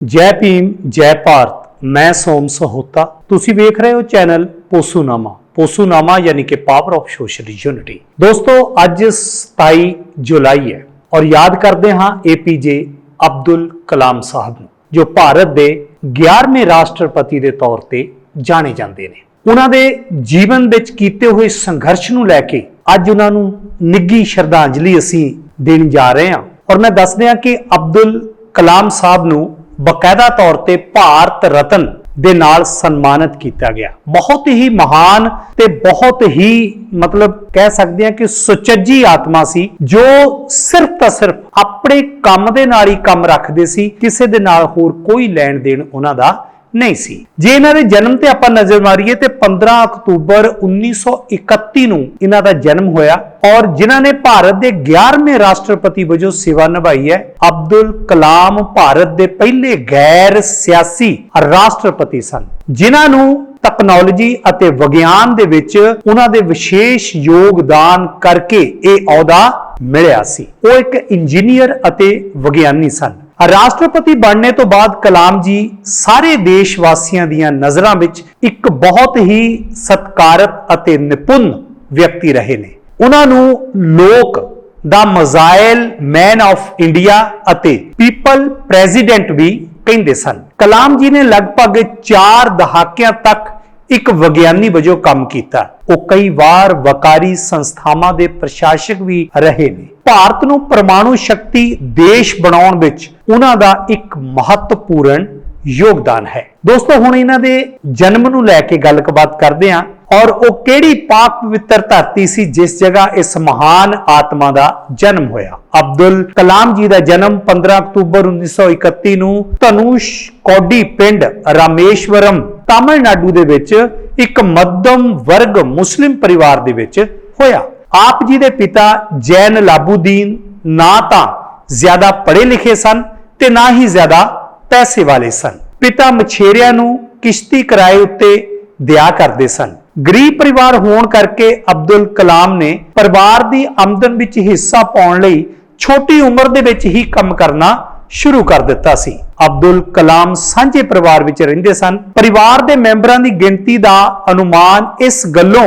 ਜੈ ਭੀਮ, ਜੈ ਭਾਰਤ, ਮੈਂ ਸੋਮ ਸਹੋਤਾ। ਤੁਸੀਂ ਵੇਖ ਰਹੇ ਹੋ ਚੈਨਲ ਪੋਸੂਨਾਮਾ। ਪੋਸੂਨਾਮਾ ਯਾਨੀ ਕਿ ਪਾਵਰ ਆਫ ਸੋਸ਼ਲ ਯੂਨਿਟੀ ਦੋਸਤੋ, ਅੱਜ 27 ਜੁਲਾਈ ਹੈ ਔਰ ਯਾਦ ਕਰਦੇ ਹਾਂ ਏਪੀਜੇ ਅਬਦੁਲ ਕਲਾਮ ਸਾਹਿਬ ਨੂੰ, ਜੋ ਭਾਰਤ ਦੇ 11ਵੇਂ ਰਾਸ਼ਟਰਪਤੀ ਦੇ ਤੌਰ ਤੇ ਜਾਣੇ ਜਾਂਦੇ ਨੇ। ਉਹਨਾਂ ਦੇ ਜੀਵਨ ਵਿੱਚ ਕੀਤੇ ਹੋਏ ਸੰਘਰਸ਼ ਨੂੰ ਲੈ ਕੇ ਅੱਜ ਉਹਨਾਂ ਨੂੰ ਨਿੱਘੀ ਸ਼ਰਧਾਂਜਲੀ ਅਸੀਂ ਦੇਣ ਜਾ ਰਹੇ ਹਾਂ। ਔਰ ਮੈਂ ਦੱਸ ਦਿਆਂ ਕਿ ਅਬਦੁਲ ਕਲਾਮ ਸਾਹਿਬ ਨੂੰ ਬਕਾਇਦਾ ਤੌਰ ਤੇ ਭਾਰਤ ਰਤਨ ਦੇ ਨਾਲ ਸਨਮਾਨਿਤ ਕੀਤਾ ਗਿਆ। ਬਹੁਤ ਹੀ ਮਹਾਨ ਤੇ ਬਹੁਤ ਹੀ ਮਤਲਬ ਕਹਿ ਸਕਦੇ ਹਾਂ ਕਿ ਸੁਚੱਜੀ ਆਤਮਾ ਸੀ, ਜੋ ਸਿਰਫ ਤਾਂ ਸਿਰਫ ਆਪਣੇ ਕੰਮ ਦੇ ਨਾਲ ਹੀ ਕੰਮ ਰੱਖਦੇ ਸੀ, ਕਿਸੇ ਦੇ ਨਾਲ ਹੋਰ ਕੋਈ ਲੈਣ ਦੇਣ ਉਹਨਾਂ ਦਾ ਨਹੀਂ ਸੀ। ਜੇ ਇਹਨਾਂ ਦੇ ਜਨਮ ਤੇ ਆਪਾਂ ਨਜ਼ਰ ਮਾਰੀਏ ਤੇ 15 ਅਕਤੂਬਰ 1931 ਨੂੰ ਇਹਨਾਂ ਦਾ ਜਨਮ ਹੋਇਆ ਔਰ ਜਿਨ੍ਹਾਂ ਨੇ ਭਾਰਤ ਦੇ 11ਵੇਂ ਰਾਸ਼ਟਰਪਤੀ ਵਜੋਂ ਸੇਵਾ ਨਿਭਾਈ ਹੈ, ਅਬਦੁਲ ਕਲਾਮ ਭਾਰਤ ਦੇ ਪਹਿਲੇ ਗੈਰ ਸਿਆਸੀ ਰਾਸ਼ਟਰਪਤੀ ਸਨ। ਜਿਨ੍ਹਾਂ ਨੂੰ ਟੈਕਨੋਲੋਜੀ ਅਤੇ ਵਿਗਿਆਨ ਦੇ ਵਿੱਚ ਉਹਨਾਂ ਦੇ ਵਿਸ਼ੇਸ਼ ਯੋਗਦਾਨ ਕਰਕੇ ਇਹ ਅਹੁਦਾ ਮਿਲਿਆ ਸੀ। ਉਹ ਇੱਕ ਇੰਜੀਨੀਅਰ ਅਤੇ ਵਿਗਿਆਨੀ ਸਨ। ਰਾਸ਼ਟਰਪਤੀ ਬਣਨੇ ਤੋਂ ਬਾਅਦ ਕਲਾਮ ਜੀ ਸਾਰੇ ਦੇਸ਼ ਵਾਸੀਆਂ ਦੀਆਂ ਨਜ਼ਰਾਂ ਵਿੱਚ ਇੱਕ ਬਹੁਤ ਹੀ ਸਤਕਾਰਤ ਅਤੇ ਨਿਪੁੰਨ ਵਿਅਕਤੀ ਰਹੇ ਨੇ। ਉਹਨਾਂ ਨੂੰ ਲੋਕ ਦਾ ਮਜ਼ਾਇਲ ਮੈਨ ਆਫ ਇੰਡੀਆ ਅਤੇ ਪੀਪਲ ਪ੍ਰੈਜ਼ੀਡੈਂਟ ਵੀ ਕਹਿੰਦੇ ਸਨ। ਕਲਾਮ ਜੀ ਨੇ ਲਗਭਗ 4 ਦਹਾਕਿਆਂ ਤੱਕ ਇੱਕ ਵਿਗਿਆਨੀ ਵਜੋਂ ਕੰਮ ਕੀਤਾ। ਉਹ ਕਈ ਵਾਰ ਵਕਾਰੀ ਸੰਸਥਾਵਾਂ ਦੇ ਪ੍ਰਸ਼ਾਸਕ ਵੀ ਰਹੇ ਨੇ। ਭਾਰਤ ਨੂੰ ਪਰਮਾਣੂ ਸ਼ਕਤੀ ਦੇਸ਼ ਬਣਾਉਣ ਵਿੱਚ ਉਹਨਾਂ ਦਾ ਇੱਕ ਮਹੱਤਵਪੂਰਨ ਯੋਗਦਾਨ ਹੈ। ਦੋਸਤੋ, ਹੁਣ ਇਹਨਾਂ ਦੇ ਜਨਮ ਨੂੰ ਲੈ ਕੇ ਗੱਲਬਾਤ ਕਰਦੇ ਹਾਂ ਔਰ ਉਹ ਕਿਹੜੀ ਪਾਕ ਪਵਿੱਤਰ ਧਰਤੀ ਸੀ, ਜਿਸ ਜਗ੍ਹਾ ਇਸ ਮਹਾਨ ਆਤਮਾ ਦਾ ਜਨਮ ਹੋਇਆ? ਅਬਦੁਲ ਕਲਾਮ ਜੀ ਦਾ ਜਨਮ 15 ਅਕਤੂਬਰ 1931 ਨੂੰ ਧਨੁਸ਼ ਕੌਡੀ ਪਿੰਡ ਰਾਮੇਸ਼ਵਰਮ, ਤਾਮਿਲਨਾਡੂ ਦੇ ਵਿੱਚ ਇੱਕ ਮੱਧਮ ਵਰਗ ਮੁਸਲਿਮ ਪਰਿਵਾਰ ਦੇ ਵਿੱਚ ਹੋਇਆ। ਆਪ ਜੀ ਦੇ ਪਿਤਾ ਜੈਨ ਲਾਬੂਦੀਨ ਨਾ ਤਾਂ ਜ਼ਿਆਦਾ ਪੜ੍ਹੇ ਲਿਖੇ ਸਨ ਤੇ ਨਾ ਹੀ ਜ਼ਿਆਦਾ ਪੈਸੇ ਵਾਲੇ ਸਨ। ਪਿਤਾ ਮਛੇਰਿਆਂ ਨੂੰ ਕਿਸ਼ਤੀ ਕਿਰਾਏ ਉੱਤੇ ਦਿਆ ਕਰਦੇ ਸਨ। ਗਰੀਬ ਪਰਿਵਾਰ ਹੋਣ ਕਰਕੇ ਅਬਦੁਲ ਕਲਾਮ ਨੇ ਪਰਿਵਾਰ ਦੀ ਆਮਦਨ ਵਿੱਚ ਹਿੱਸਾ ਪਾਉਣ ਲਈ ਛੋਟੀ ਉਮਰ ਦੇ ਵਿੱਚ ਹੀ ਕੰਮ ਕਰਨਾ ਸ਼ੁਰੂ ਕਰ ਦਿੱਤਾ ਸੀ। ਅਬਦੁਲ ਕਲਾਮ ਸਾਂਝੇ ਪਰਿਵਾਰ ਵਿੱਚ ਰਹਿੰਦੇ ਸਨ। ਪਰਿਵਾਰ ਦੇ ਮੈਂਬਰਾਂ ਦੀ ਗਿਣਤੀ ਦਾ ਅਨੁਮਾਨ ਇਸ ਗੱਲੋਂ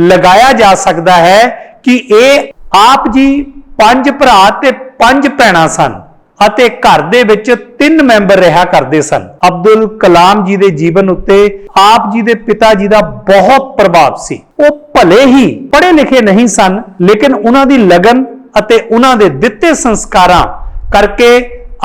ਲਗਾਇਆ ਜਾ ਸਕਦਾ ਹੈ ਕਿ ਇਹ ਆਪ ਜੀ ਪੰਜ ਭਰਾ ਤੇ ਪੰਜ ਭੈਣਾਂ ਸਨ। ਅਤੇ ਘਰ ਦੇ ਵਿੱਚ ਤਿੰਨ ਮੈਂਬਰ ਰਿਹਾ ਕਰਦੇ ਸਨ। ਅਬਦੁਲ ਕਲਾਮ ਜੀ ਦੇ ਜੀਵਨ ਉੱਤੇ ਆਪ ਜੀ ਦੇ ਪਿਤਾ ਜੀ ਦਾ ਬਹੁਤ ਪ੍ਰਭਾਵ ਸੀ। ਉਹ ਭਲੇ ਹੀ ਪੜ੍ਹੇ ਲਿਖੇ ਨਹੀਂ ਸਨ, ਲੇਕਿਨ ਉਹਨਾਂ ਦੀ ਲਗਨ ਅਤੇ ਉਹਨਾਂ ਦੇ ਦਿੱਤੇ ਸੰਸਕਾਰਾਂ ਕਰਕੇ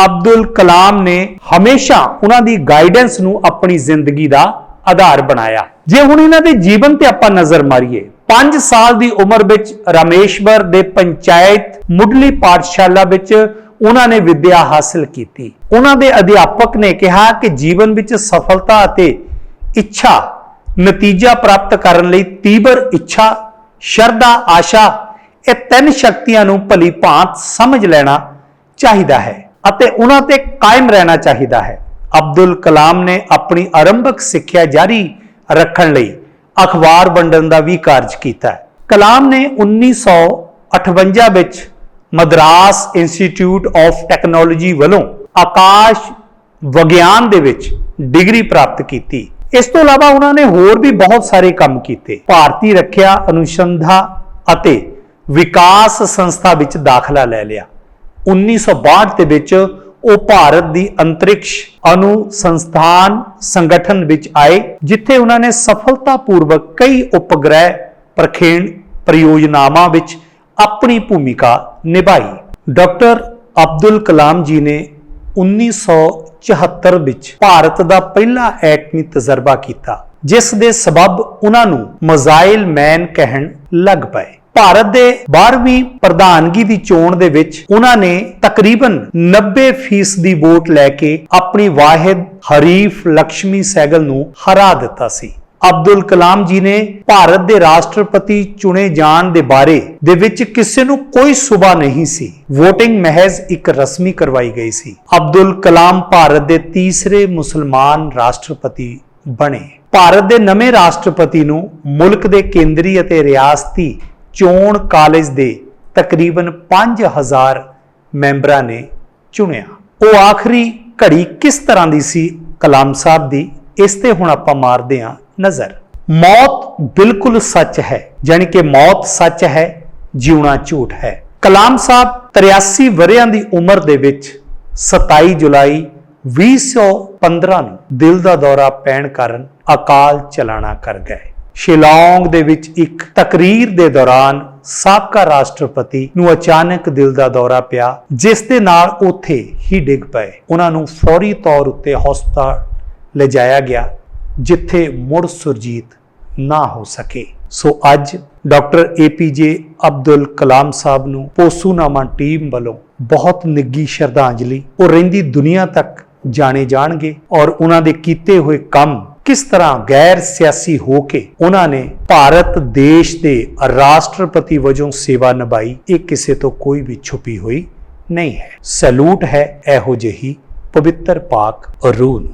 ਅਬਦੁਲ ਕਲਾਮ ਨੇ ਹਮੇਸ਼ਾ ਉਹਨਾਂ ਦੀ ਗਾਈਡੈਂਸ ਨੂੰ ਆਪਣੀ ਜ਼ਿੰਦਗੀ ਦਾ ਆਧਾਰ ਬਣਾਇਆ। ਜੇ ਹੁਣ ਇਹਨਾਂ ਦੇ ਜੀਵਨ ਤੇ ਆਪਾਂ ਨਜ਼ਰ ਮਾਰੀਏ 5 ਸਾਲ ਦੀ ਉਮਰ ਵਿੱਚ ਰਾਮੇਸ਼ਵਰ ਦੇ ਪੰਚਾਇਤ ਮੁੱਢਲੀ ਪਾਠਸ਼ਾਲਾ ਵਿੱਚ ਉਹਨਾਂ ਨੇ ਵਿੱਦਿਆ ਹਾਸਲ ਕੀਤੀ। ਉਹਨਾਂ ਦੇ ਅਧਿਆਪਕ ਨੇ ਕਿਹਾ ਕਿ ਜੀਵਨ ਵਿੱਚ ਸਫਲਤਾ ਅਤੇ ਇੱਛਾ ਨਤੀਜਾ ਪ੍ਰਾਪਤ ਕਰਨ ਲਈ ਤੀਬਰ ਇੱਛਾ, ਸ਼ਰਧਾ, ਆਸ਼ਾ, ਇਹ ਤਿੰਨ ਸ਼ਕਤੀਆਂ ਨੂੰ ਭਲੀ ਭਾਂਤ ਸਮਝ ਲੈਣਾ ਚਾਹੀਦਾ ਹੈ ਅਤੇ ਉਹਨਾਂ ਤੇ ਕਾਇਮ ਰਹਿਣਾ ਚਾਹੀਦਾ ਹੈ। ਅਬਦੁਲ ਕਲਾਮ ਨੇ ਆਪਣੀ ਆਰੰਭਕ ਸਿੱਖਿਆ ਜਾਰੀ ਰੱਖਣ ਲਈ ਅਖਬਾਰ ਵੰਡਣ ਦਾ ਵੀ ਕਾਰਜ ਕੀਤਾ ਕਲਾਮ ਨੇ 1958 ਵਿੱਚ ਮਦਰਾਸ ਇੰਸਟੀਚਿਊਟ ਆਫ ਟੈਕਨੋਲੋਜੀ ਵੱਲੋਂ ਆਕਾਸ਼ ਵਿਗਿਆਨ ਦੇ ਵਿੱਚ ਡਿਗਰੀ ਪ੍ਰਾਪਤ ਕੀਤੀ। ਇਸ ਤੋਂ ਇਲਾਵਾ ਉਹਨਾਂ ਨੇ ਹੋਰ ਵੀ ਬਹੁਤ ਸਾਰੇ ਕੰਮ ਕੀਤੇ। ਭਾਰਤੀ ਰੱਖਿਆ, ਅਨੁਸੰਧਾ ਅਤੇ ਵਿਕਾਸ ਸੰਸਥਾ ਵਿੱਚ ਦਾਖਲਾ ਲੈ ਲਿਆ। 1962 ਦੇ ਵਿੱਚ ਉਹ ਭਾਰਤ ਦੀ ਅੰਤਰਿਕਸ਼ ਅਨੁ ਸੰਸਥਾਨ ਸੰਗਠਨ ਵਿੱਚ ਆਏ, ਜਿੱਥੇ ਉਹਨਾਂ ਨੇ ਸਫਲਤਾਪੂਰਵਕ ਕਈ ਉਪਗ੍ਰਹਿ, ਪ੍ਰਖੇਣ ਪਰਿਯੋਜਨਾਵਾਂ ਵਿੱਚ ਆਪਣੀ ਭੂਮਿਕਾ ਨਿਭਾਈ। ਡਾਕਟਰ ਅਬਦੁਲ ਕਲਾਮ ਜੀ ਨੇ 1974 ਵਿੱਚ ਭਾਰਤ ਦਾ ਪਹਿਲਾ ਐਟਮੀ ਤਜਰਬਾ ਕੀਤਾ, ਜਿਸ ਦੇ ਸਬਬ ਉਹਨਾਂ ਨੂੰ ਮਜ਼ਾਈਲ ਮੈਨ ਕਹਿਣ ਲੱਗ ਪਏ। ਭਾਰਤ ਦੇ 12ਵੀਂ ਪ੍ਰਧਾਨਗੀ ਦੀ ਚੋਣ ਦੇ ਵਿੱਚ ਉਹਨਾਂ ਨੇ ਤਕਰੀਬਨ 90% ਦੀ ਵੋਟ ਲੈ ਕੇ ਆਪਣੀ ਵਾਹਿਦ ਹਰੀਫ ਲక్ష్ਮੀ ਸੈਗਲ ਨੂੰ ਹਰਾ ਦਿੱਤਾ ਸੀ। ਅਬਦੁਲ ਕਲਾਮ ਜੀ ਨੇ ਭਾਰਤ ਦੇ ਰਾਸ਼ਟਰਪਤੀ ਚੁਣੇ ਜਾਣ ਦੇ ਬਾਰੇ ਦੇ ਵਿੱਚ ਕਿਸੇ ਨੂੰ ਕੋਈ ਸੁਭਾ ਨਹੀਂ ਸੀ। VOTING ਮਹਿਜ਼ ਇੱਕ ਰਸਮੀ ਕਰਵਾਈ ਗਈ ਸੀ। ਅਬਦੁਲ ਕਲਾਮ ਭਾਰਤ ਦੇ ਤੀਸਰੇ ਮੁਸਲਮਾਨ ਰਾਸ਼ਟਰਪਤੀ ਬਣੇ। ਭਾਰਤ ਦੇ ਨਵੇਂ ਰਾਸ਼ਟਰਪਤੀ ਨੂੰ ਮੁਲਕ ਦੇ ਕੇਂਦਰੀ ਅਤੇ ਰਿਆਸਤੀ ਚੋਣ ਕਾਲਜ ਦੇ ਤਕਰੀਬਨ 5000 ਮੈਂਬਰਾਂ ਨੇ ਚੁਣਿਆ। ਉਹ ਆਖਰੀ ਘੜੀ ਕਿਸ ਤਰ੍ਹਾਂ ਦੀ ਸੀ? ਕਲਾਮ ਸਾਹਿਬ ਦੀ ਇਸ ਤੇ ਹੁਣ ਆਪਾਂ ਮਾਰਦੇ ਹਾਂ ਨਜ਼ਰ। ਮੌਤ ਬਿਲਕੁਲ ਸੱਚ ਹੈ, ਜਾਣੀ ਕਿ ਮੌਤ ਸੱਚ ਹੈ, ਜਿਉਣਾ ਝੂਠ ਹੈ। ਕਲਾਮ ਸਾਹਿਬ 83 ਵਰਿਆਂ ਦੀ ਉਮਰ ਦੇ ਵਿੱਚ 27 ਜੁਲਾਈ 2015 ਨੂੰ ਦਿਲ ਦਾ ਦੌਰਾ ਪੈਣ ਕਾਰਨ ਅਕਾਲ ਚਲਾਣਾ ਕਰ ਗਏ। ਸ਼ਿਲੌਂਗ ਦੇ ਵਿੱਚ ਇੱਕ ਤਕਰੀਰ ਦੇ ਦੌਰਾਨ ਸਾਬਕਾ ਰਾਸ਼ਟਰਪਤੀ ਨੂੰ ਅਚਾਨਕ ਦਿਲ ਦਾ ਦੌਰਾ ਪਿਆ, ਜਿਸ ਦੇ ਨਾਲ ਉੱਥੇ ਹੀ ਡਿੱਗ ਪਏ। ਉਹਨਾਂ ਨੂੰ ਫੌਰੀ ਤੌਰ ਉੱਤੇ ਹਸਪਤਾਲ ਲਿਜਾਇਆ ਗਿਆ। ਜਿੱਥੇ ਮੁੜ ਸੁਰਜੀਤ ਨਾ ਹੋ ਸਕੇ। ਸੋ ਅੱਜ ਡਾਕਟਰ ਏਪੀਜੇ ਅਬਦੁਲ ਕਲਾਮ ਸਾਹਿਬ ਨੂੰ ਪੋਸੂਨਾਮਾ ਟੀਮ ਵੱਲੋਂ ਬਹੁਤ ਨਿੱਗੀ ਸ਼ਰਧਾਂਜਲੀ, ਉਹ ਰਹਿੰਦੀ ਦੁਨੀਆ ਤੱਕ ਜਾਣੇ ਜਾਣਗੇ ਔਰ ਉਹਨਾਂ ਦੇ ਕੀਤੇ ਹੋਏ ਕੰਮ ਕਿਸ ਤਰ੍ਹਾਂ ਗੈਰ ਸਿਆਸੀ ਹੋ ਕੇ ਉਹਨਾਂ ਨੇ ਭਾਰਤ ਦੇਸ਼ ਦੇ ਰਾਸ਼ਟਰਪਤੀ ਵਜੋਂ ਸੇਵਾ ਨਿਭਾਈ, ਇਹ ਕਿਸੇ ਤੋਂ ਕੋਈ ਵੀ ਛੁਪੀ ਹੋਈ ਨਹੀਂ ਹੈ। ਸੈਲੂਟ ਹੈ ਇਹੋ ਜਿਹੀ ਪਵਿੱਤਰ ਪਾਕ ਰੂਹ ਨੂੰ।